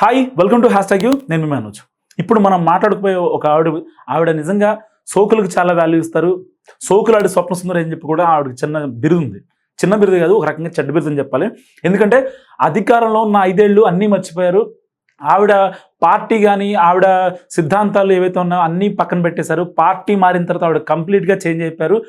Hi welcome to hash tag you నేను మీ మనోజ్. ఇప్పుడు మనం మాట్లాడుకుపోయే ఒక ఆవిడ ఆవిడ నిజంగా సోకులకు చాలా వాల్యూ ఇస్తారు. సోకులాడి స్వప్న సుందరి అని చెప్పి కూడా ఆవిడకి చిన్న బిరుదు ఉంది. చిన్న బిరుదు కాదు ఒక రకంగా చెడ్డ బిరుదు అని చెప్పాలి. ఎందుకంటే అధికారంలో ఉన్న ఐదేళ్ళు అన్నీ మర్చిపోయారు. ఆవిడ పార్టీ కానీ ఆవిడ సిద్ధాంతాలు ఏవైతే ఉన్నాయో అన్నీ పక్కన పెట్టేశారు. పార్టీ మారిన తర్వాత ఆవిడ కంప్లీట్గా చేంజ్ అయిపోయారు.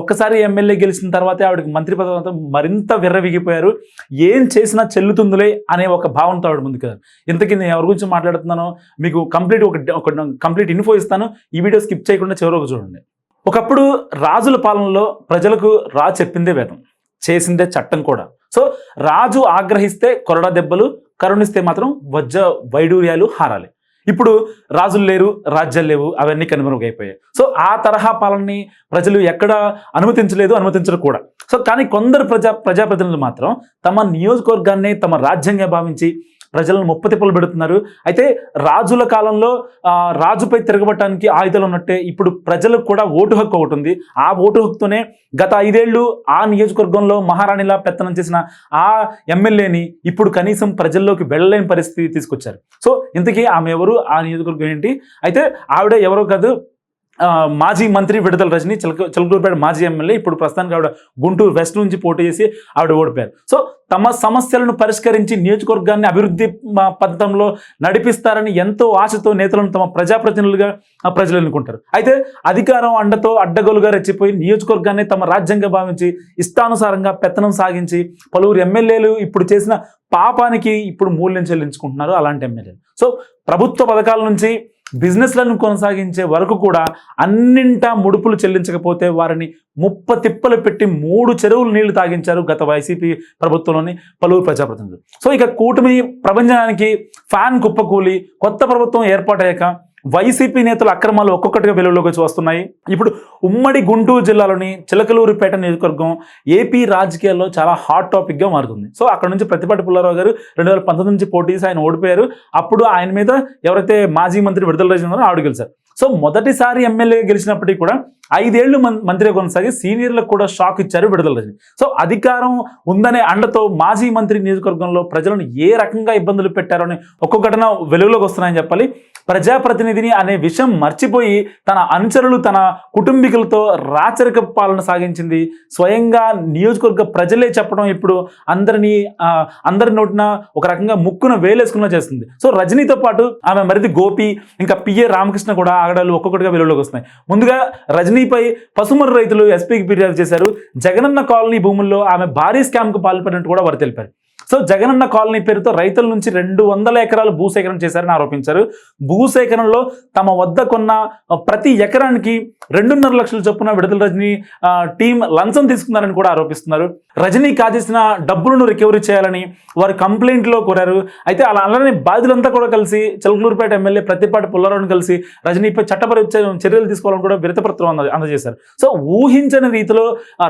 ఒక్కసారి ఎమ్మెల్యే గెలిచిన తర్వాతే ఆవిడకి మంత్రి పదవి మరింత విర్రవిగిపోయారు. ఏం చేసినా చెల్లుతుందిలే అనే ఒక భావనతో ఆవిడ ముందుకు ఇంతకీ నేను ఎవరి గురించి మాట్లాడుతున్నానో మీకు కంప్లీట్ ఒక ఒక కంప్లీట్ ఇన్ఫో ఇస్తాను. ఈ వీడియో స్కిప్ చేయకుండా చివరకు చూడండి. ఒకప్పుడు రాజుల పాలనలో ప్రజలకు రా చెప్పిందే వేదం. చేసిందే చట్టం కూడా. సో రాజు ఆగ్రహిస్తే కొరడా దెబ్బలు కరుణిస్తే మాత్రం వజ్ర వైడూర్యాలు హారాలి. ఇప్పుడు రాజులు లేరు రాజ్యాలు లేవు అవన్నీ కనుమరుగైపోయాయి. సో ఆ తరహా పాలనని ప్రజలు ఎక్కడ అనుమతించలేదు అనుమతించరు కూడా. సో కానీ కొందరు ప్రజా ప్రజాప్రతినిధులు మాత్రం తమ నియోజకవర్గాన్ని తమ రాజ్యంగా భావించి ప్రజలను ముప్పతిప్పలు పెడుతున్నారు. అయితే రాజుల కాలంలో రాజుపై తిరగబట్టడానికి ఆయుధాలు ఉన్నట్టే ఇప్పుడు ప్రజలకు కూడా ఓటు హక్కు ఒకటి ఉంది. ఆ ఓటు హక్కుతోనే గత ఐదేళ్ళు ఆ నియోజకవర్గంలో మహారాణిలా పెత్తనం చేసిన ఆ ఎమ్మెల్యేని ఇప్పుడు కనీసం ప్రజల్లోకి వెళ్ళలేని పరిస్థితి తీసుకొచ్చారు. సో ఇంతకీ ఆమె ఎవరు? ఆ నియోజకవర్గం ఏంటి? అయితే ఆవిడ ఎవరో కాదు మాజీ మంత్రి విడుదల రజని చిలక మాజీ ఎమ్మెల్యే ఇప్పుడు ప్రస్తుతానికి ఆవిడ గుంటూరు వెస్ట్ నుంచి పోటీ చేసి ఆవిడ ఓడిపోయారు. సో తమ సమస్యలను పరిష్కరించి నియోజకవర్గాన్ని అభివృద్ధి పథంలో నడిపిస్తారని ఎంతో ఆశతో నేతలను తమ ప్రజాప్రతినిధులుగా ప్రజలు ఎన్నుకుంటారు. అయితే అధికారం అండతో అడ్డగోలుగా రెచ్చిపోయి నియోజకవర్గాన్ని తమ రాజ్యంగా భావించి ఇష్టానుసారంగా పెత్తనం సాగించి పలువురు ఎమ్మెల్యేలు ఇప్పుడు చేసిన పాపానికి ఇప్పుడు మూల్యం చెల్లించుకుంటున్నారు అలాంటి ఎమ్మెల్యేలు. సో ప్రభుత్వ పథకాల నుంచి బిజినెస్లను కొనసాగించే వరకు కూడా అన్నింటా ముడుపులు చెల్లించకపోతే వారిని ముప్ప తిప్పలు పెట్టి మూడు చెరువులు నీళ్ళు తాగించారు గత వైసీపీ ప్రభుత్వంలోని పలువురు ప్రజాప్రతినిధులు. సో ఇక కూటమి ప్రపంచానికి ఫ్యాన్ కుప్పకూలి కొత్త ప్రభుత్వం ఏర్పాటయ్యాక వైసీపీ నేతల అక్రమాలు ఒక్కొక్కటిగా వెలుగులోకి వస్తున్నాయి. ఇప్పుడు ఉమ్మడి గుంటూరు జిల్లాలోని చిలకలూరుపేట నియోజకవర్గం ఏపీ రాజకీయాల్లో చాలా హాట్ టాపిక్గా మారుతుంది. సో అక్కడ నుంచి ప్రతిపాటి పుల్లారావు గారు రెండు వేల పంతొమ్మిది నుంచి పోటీ ఆయన ఓడిపోయారు. అప్పుడు ఆయన మీద ఎవరైతే మాజీ మంత్రి విడుదల రజని ఆవిడ గెలిచారు. సో మొదటిసారి ఎమ్మెల్యే గెలిచినప్పటికీ కూడా ఐదేళ్ళు మంత్రిగా కొనసాగి సీనియర్లకు కూడా షాక్ ఇచ్చారు విడుదల రజని సో అధికారం ఉందనే అండతో మాజీ మంత్రి నియోజకవర్గంలో ప్రజలను ఏ రకంగా ఇబ్బందులు పెట్టారో అని ఒక్కొక్క ఘటన వెలుగులోకి వస్తున్నాయని చెప్పాలి. ప్రజాప్రతినిధిని అనే విషయం మర్చిపోయి తన అనుచరులు తన కుటుంబీకులతో రాచరిక పాలన సాగించింది. స్వయంగా నియోజకవర్గ ప్రజలే చెప్పడం ఇప్పుడు అందరినీ అందరి నోటిన ఒక రకంగా ముక్కున వేలేసుకున్నా చేస్తుంది. సో రజనీతో పాటు ఆమె మరిది గోపి ఇంకా పిఏ రామకృష్ణ కూడా ఆగడాలు ఒక్కొక్కటిగా వెలుగులోకి వస్తున్నాయి. ముందుగా రజనీపై పసుమరు రైతులు ఎస్పీకి ఫిర్యాదు చేశారు. జగనన్న కాలనీ భూముల్లో ఆమె భారీ స్కామ్కు పాల్పడినట్టు కూడా వారు తెలిపారు. సో జగనన్న కాలనీ పేరుతో రైతుల నుంచి రెండు వందల ఎకరాలు భూసేకరణ చేశారని ఆరోపించారు. భూసేకరణలో తమ వద్ద కొన్న ప్రతి ఎకరానికి రెండున్నర లక్షల చొప్పున విడుదల రజనీ టీం లంచం తీసుకున్నారని కూడా ఆరోపిస్తున్నారు. రజనీ కాజేసిన డబ్బులను రికవరీ చేయాలని వారు కంప్లైంట్లో కోరారు. అయితే అలా అలానే బాధితులంతా కూడా కలిసి చిలకలూరుపేట ఎమ్మెల్యే ప్రతిపాటి పుల్లారావుని కలిసి రజనీపై చట్టపరి చర్యలు తీసుకోవాలని కూడా విరతపత్రం అంద అందజేశారు. సో ఊహించని రీతిలో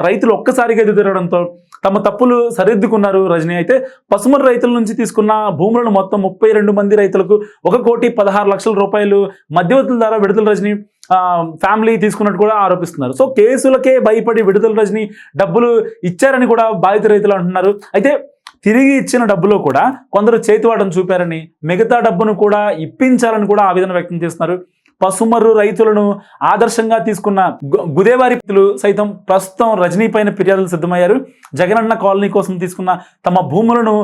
రైతులు ఒక్కసారిగా ఎదుగుదరడంతో తమ తప్పులు సరిదిద్దుకున్నారు రజనీ. అయితే పసుమరు రైతుల నుంచి తీసుకున్న భూములను మొత్తం ముప్పై రెండు మంది రైతులకు ఒక కోటి పదహారు లక్షల రూపాయలు మధ్యవర్తుల ద్వారా విడుదల రజని ఫ్యామిలీ తీసుకున్నట్టు కూడా ఆరోపిస్తున్నారు. సో కేసులకే భయపడి విడుదల రజని డబ్బులు ఇచ్చారని కూడా బాధిత రైతులు అంటున్నారు. అయితే తిరిగి ఇచ్చిన డబ్బులో కూడా కొందరు చేతివాటం చూపారని మిగతా డబ్బును కూడా ఇప్పించాలని కూడా ఆవేదన వ్యక్తం చేస్తున్నారు. పసుమర్రు రైతులను ఆదర్శంగా తీసుకున్న గుదేవారి రైతులు సైతం ప్రస్తుతం రజనీ పైన ఫిర్యాదులు సిద్ధమయ్యారు. జగనన్న కాలనీ కోసం తీసుకున్న తమ భూములను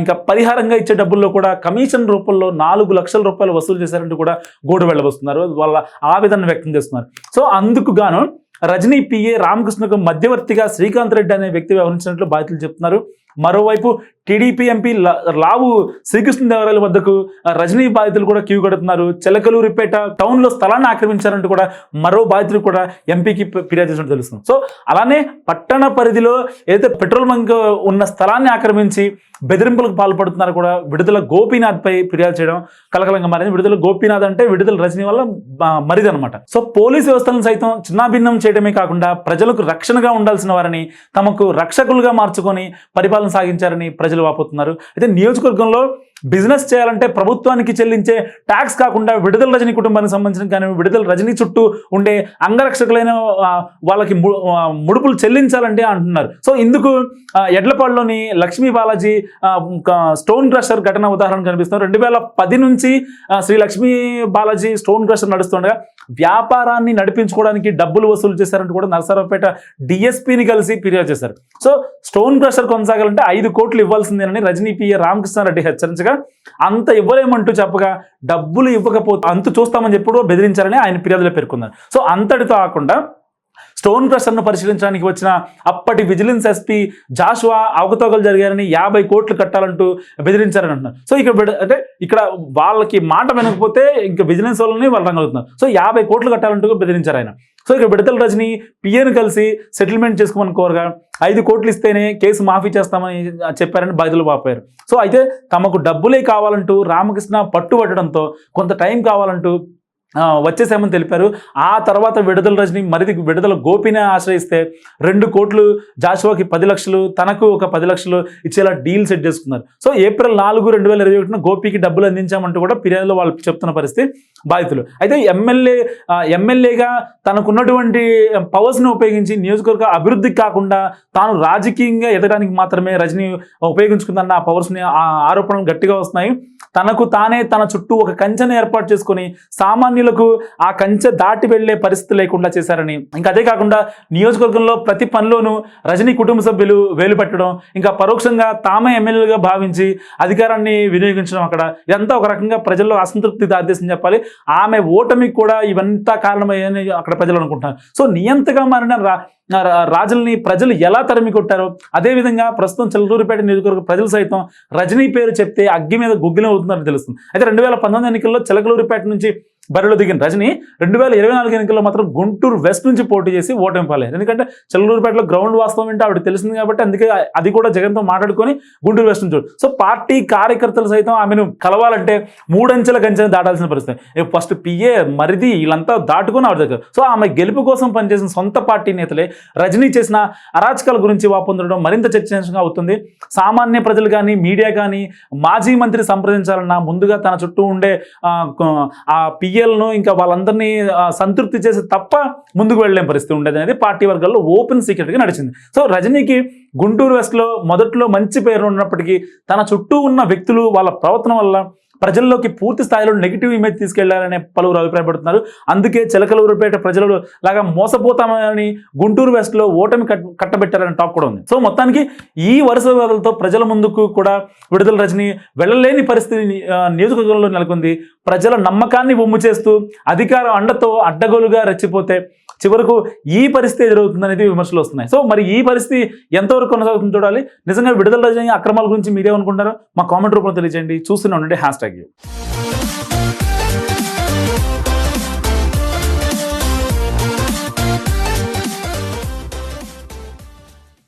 ఇంకా పరిహారంగా ఇచ్చే డబ్బుల్లో కూడా కమిషన్ రూపంలో నాలుగు లక్షల రూపాయలు వసూలు చేశారంటూ కూడా గోడు వెళ్ళబోస్తున్నారు వాళ్ళ ఆవేదన వ్యక్తం చేస్తున్నారు. సో అందుకు గాను రజనీ పిఏ రామకృష్ణకు మధ్యవర్తిగా శ్రీకాంత్ రెడ్డి అనే వ్యక్తి వ్యవహరించినట్లు బాధితులు చెప్తున్నారు. మరోవైపు టీడీపీ ఎంపీ లావు లావు శ్రీకృష్ణదేవరాయల వద్దకు రజనీ బాధితులు కూడా క్యూ కడుతున్నారు. చిలకలూరిపేట టౌన్లో స్థలాన్ని ఆక్రమించారంటూ కూడా మరో బాధితులు కూడా ఎంపీకి ఫిర్యాదు చేసినట్టు తెలుస్తుంది. సో అలానే పట్టణ పరిధిలో ఏదైతే పెట్రోల్ బంక్ ఉన్న స్థలాన్ని ఆక్రమించి బెదిరింపులకు పాల్పడుతున్నారు కూడా విడుదల గోపీనాథ్పై ఫిర్యాదు చేయడం కలకలంగా మారింది. విడుదల గోపీనాథ్ అంటే విడుదల రజనీ వల్ల మరిదనమాట సో పోలీస్ వ్యవస్థలను సైతం చిన్నాభిన్నం చేయడమే కాకుండా ప్రజలకు రక్షణగా ఉండాల్సిన వారిని తమకు రక్షకులుగా మార్చుకొని పరిపాలన సాగించారని ప్రజలు వాపోతున్నారు. అయితే నియోజకవర్గంలో బిజినెస్ చేయాలంటే ప్రభుత్వానికి చెల్లించే ట్యాక్స్ కాకుండా విడుదల రజనీ కుటుంబానికి సంబంధించిన కానీ విడుదల రజనీ చుట్టూ ఉండే అంగరక్షకులైన వాళ్ళకి ము- ముడుపులు చెల్లించాలంటే అంటున్నారు. సో ఇందుకు ఎడ్లపాడులోని లక్ష్మీ బాలాజీ ఒక స్టోన్ క్రషర్ ఘటన ఉదాహరణ కనిపిస్తుంది. రెండు వేల పది నుంచి శ్రీ లక్ష్మీ బాలాజీ స్టోన్ క్రషర్ నడుస్తుండగా వ్యాపారాన్ని నడిపించుకోవడానికి డబ్బులు వసూలు చేశారంటూ కూడా నరసరావుపేట డిఎస్పీని కలిసి ఫిర్యాదు చేశారు. సో స్టోన్ క్రషర్ కొనసాగాలంటే ఐదు కోట్లు ఇవ్వాల్సిందేనని రజనీ పిఏ రామకృష్ణారెడ్డి హెచ్చరించగా అంత ఇవ్వలేమంటూ చెప్పగా డబ్బులు ఇవ్వకపోతే అంత చూస్తామని చెప్పి కూడా ఆయన ఫిర్యాదులో పేర్కొన్నారు. సో అంతటితో కాకుండా స్టోన్ క్రషర్ను పరిశీలించడానికి వచ్చిన అప్పటి విజిలెన్స్ ఎస్పీ జాషువా అవకతవకలు జరిగారని యాభై కోట్లు కట్టాలంటూ బెదిరించారని అంటున్నారు. సో ఇక్కడ అంటే ఇక్కడ వాళ్ళకి మాట వినకపోతే ఇంకా విజిలెన్స్ వాళ్ళని వాళ్ళు రంగలుగుతున్నారు సో యాభై కోట్లు కట్టాలంటూ బెదిరించారు ఆయన. సో ఇక్కడ బిడతల రజని పిఎను కలిసి సెటిల్మెంట్ చేసుకోమని కోరగా ఐదు కోట్లు ఇస్తేనే కేసు మాఫీ చేస్తామని చెప్పారని బాధితులు పాపారు సో అయితే తమకు డబ్బులే కావాలంటూ రామకృష్ణ పట్టుబట్టడంతో కొంత టైం కావాలంటూ వచ్చేసామని తెలిపారు. ఆ తర్వాత విడుదల రజని మరిది విడుదల గోపిని ఆశ్రయిస్తే రెండు కోట్లు జాషువాకి పది లక్షలు తనకు ఒక పది లక్షలు ఇచ్చేలా డీల్ సెట్ చేసుకున్నారు. సో ఏప్రిల్ నాలుగు రెండు వేల ఇరవై ఒకటిన గోపికి డబ్బులు అందించామంటూ కూడా ఫిర్యాదులో వాళ్ళు చెప్తున్న పరిస్థితి బాధితులు. అయితే ఎమ్మెల్యే ఎమ్మెల్యేగా తనకున్నటువంటి పవర్స్ని ఉపయోగించి నియోజకవర్గ అభివృద్ధికి కాకుండా తాను రాజకీయంగా ఎదగడానికి మాత్రమే రజనీ ఉపయోగించుకుందన్న ఆ పవర్స్ని ఆ ఆరోపణలు గట్టిగా వస్తున్నాయి. తనకు తానే తన చుట్టూ ఒక కంచెను ఏర్పాటు చేసుకొని సామాన్యులకు ఆ కంచె దాటి వెళ్ళే పరిస్థితి లేకుండా చేశారని. ఇంకా అదే కాకుండా నియోజకవర్గంలో ప్రతి పనిలోనూ రజనీ కుటుంబ సభ్యులు వేలు పెట్టడం ఇంకా పరోక్షంగా తామే ఎమ్మెల్యేలుగా భావించి అధికారాన్ని వినియోగించడం అక్కడ. ఇదంతా ఒక రకంగా ప్రజల్లో అసంతృప్తి దారితీసింది చెప్పాలి. ఆమె ఓటమికి కూడా ఇవంతా కారణమయ్యని అక్కడ ప్రజలు అనుకుంటున్నారు. సో నియంతగా మారిన రా రాజుల్ని ప్రజలు ఎలా తరిమి కొట్టారో అదేవిధంగా ప్రస్తుతం చిల్లూరుపేట నియోజకవర్గ ప్రజలు సైతం రజనీ పేరు చెప్తే అగ్గి మీద గుగ్గిలం అవుతుందని తెలుస్తుంది. అయితే రెండు వేల పంతొమ్మిది ఎన్నికల్లో చిలకలూరుపేట నుంచి బరిలో దిగిన రజనీ రెండు వేల ఇరవై నాలుగు ఎన్నికల్లో మాత్రం గుంటూరు వెస్ట్ నుంచి పోటీ చేసి ఓటమి పాలేదు ఎందుకంటే చిలకలూరుపేటలో గ్రౌండ్ వాస్తవం ఏంటో ఆవిడ తెలిసింది కాబట్టి అందుకే అది కూడా జగన్తో మాట్లాడుకొని గుంటూరు వెస్ట్ నుంచి సో పార్టీ కార్యకర్తలు సైతం ఆమెను కలవాలంటే మూడంచెల గంచెని దాటాల్సిన పరిస్థితి. ఫస్ట్ పిఏ మరిది వీళ్ళంతా దాటుకొని ఆవిడ దగ్గర. సో ఆమె గెలుపు కోసం పనిచేసిన సొంత పార్టీ నేతలే రజనీ చేసిన అరాచకాల గురించి వాపొందడం మరింత చర్చనీయాంశంగా అవుతుంది. సామాన్య ప్రజలు కానీ మీడియా కానీ మాజీ మంత్రి సంప్రదించాలన్నా ముందుగా తన చుట్టూ ఉండే ఆ, పిఏ పిఎల్ను ఇంకా వాళ్ళందరినీ సంతృప్తి చేసి తప్ప ముందుకు వెళ్ళలేని పరిస్థితి ఉండేది అనేది పార్టీ వర్గాల్లో ఓపెన్ సీక్రెట్గా నడిచింది. సో రజనీకి గుంటూరు వెస్ట్లో మొదట్లో మంచి పేరు ఉన్నప్పటికీ తన చుట్టూ ఉన్న వ్యక్తులు వాళ్ళ ప్రవర్తన వల్ల ప్రజల్లోకి పూర్తి స్థాయిలో నెగిటివ్ ఇమేజ్ తీసుకెళ్ళాలనే పలువురు అభిప్రాయపడుతున్నారు. అందుకే చిలకలూరుపేట ప్రజలు లాగా మోసపోతామని గుంటూరు వెస్ట్లో ఓటమి కట్ కట్టబెట్టారనే టాక్ కూడా ఉంది. సో మొత్తానికి ఈ వరుస వివాదాలతో ప్రజల ముందుకు కూడా విడుదల రజని వెళ్ళలేని పరిస్థితి నియోజకవర్గంలో నెలకొంది. ప్రజల నమ్మకాన్ని బొమ్ము చేస్తూ అధికార అండతో అడ్డగోలుగా రెచ్చిపోతే చివరకు ఈ పరిస్థితి ఎదురవుతుందనేది విమర్శలు వస్తున్నాయి. సో మరి ఈ పరిస్థితి ఎంతవరకు కొనసాగుతుంది చూడాలి. నిజంగా విడుదల రజని అక్రమాల గురించి మీరేమనుకుంటారో మా కామెంట్ రూపంలో తెలియజేయండి. చూస్తూనే ఉండండి. Hash tag